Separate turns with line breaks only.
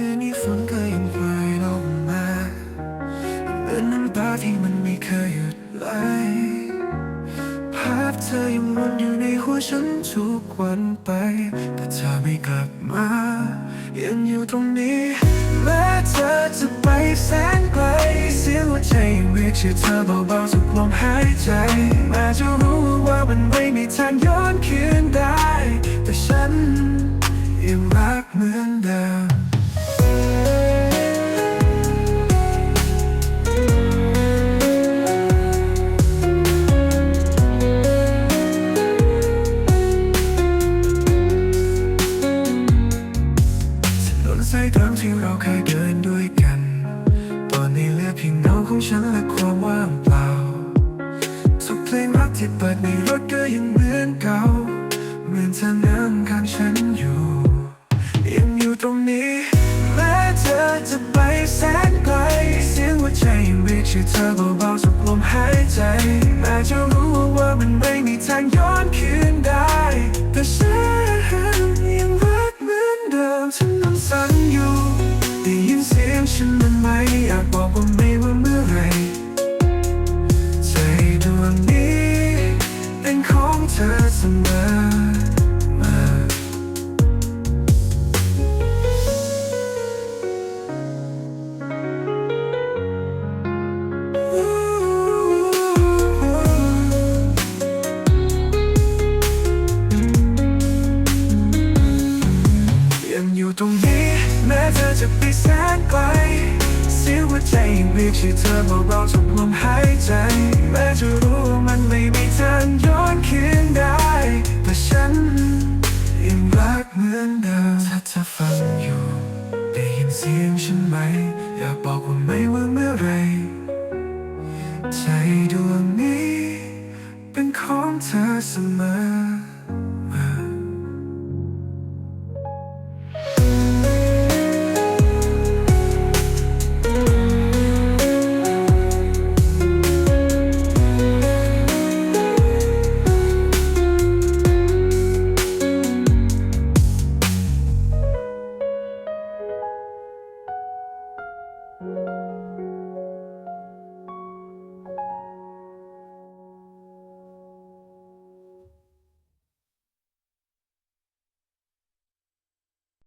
คืนนี้ฝนก็ยังปล่อยลงมาเหมือนน้ำตาที่มันไม่เคยหยุดไหลภาพเธอยังวนอยู่ในหัวฉันทุกวันไป แต่เธอไม่กลับมา ยังอยู่ตรงนี้แม้เธอจะไปแสนไกลเสียงหัวใจยังเรียกชื่อเธอเบาๆสุดลมหายใจแม้จะรู้ว่ามันไม่มีทางย้อนคืน สายเดิมที่เราเคยเดินด้วยกัน ตอนนี้เหลือเพียงเงาของฉันและความว่างเปล่าทุกเพลงรักที่เปิดในรถก็ยังเหมือนเก่า เหมือนเธอนั่งข้างฉันอยู่ ยังอยู่ตรงนี้ แม้เธอจะไปแสนไกล เสียงหัวใจยังเรียกชื่อเธอเบาๆสุด ฉันมันไหมอยากบอกว่าไม่ว่าเมื่อไรใจดวงนี้ เป็นของเธอเสมอมายังอยู่ตรงนี้แม้เธอจะไปแสนไกล ใจยังเรียกชื่อเธอเบาๆทุกลมหายใจ แม้จะรู้มันไม่มีทางย้อนคืนได้ แต่ฉันยังรักเหมือนเดิมถ้าเธอฟังอยู่ ได้ยินเสียงฉันไหม อยากบอกว่าไม่ว่าเมื่อไร ใจดวงนี้ เป็นของเธอเสมอ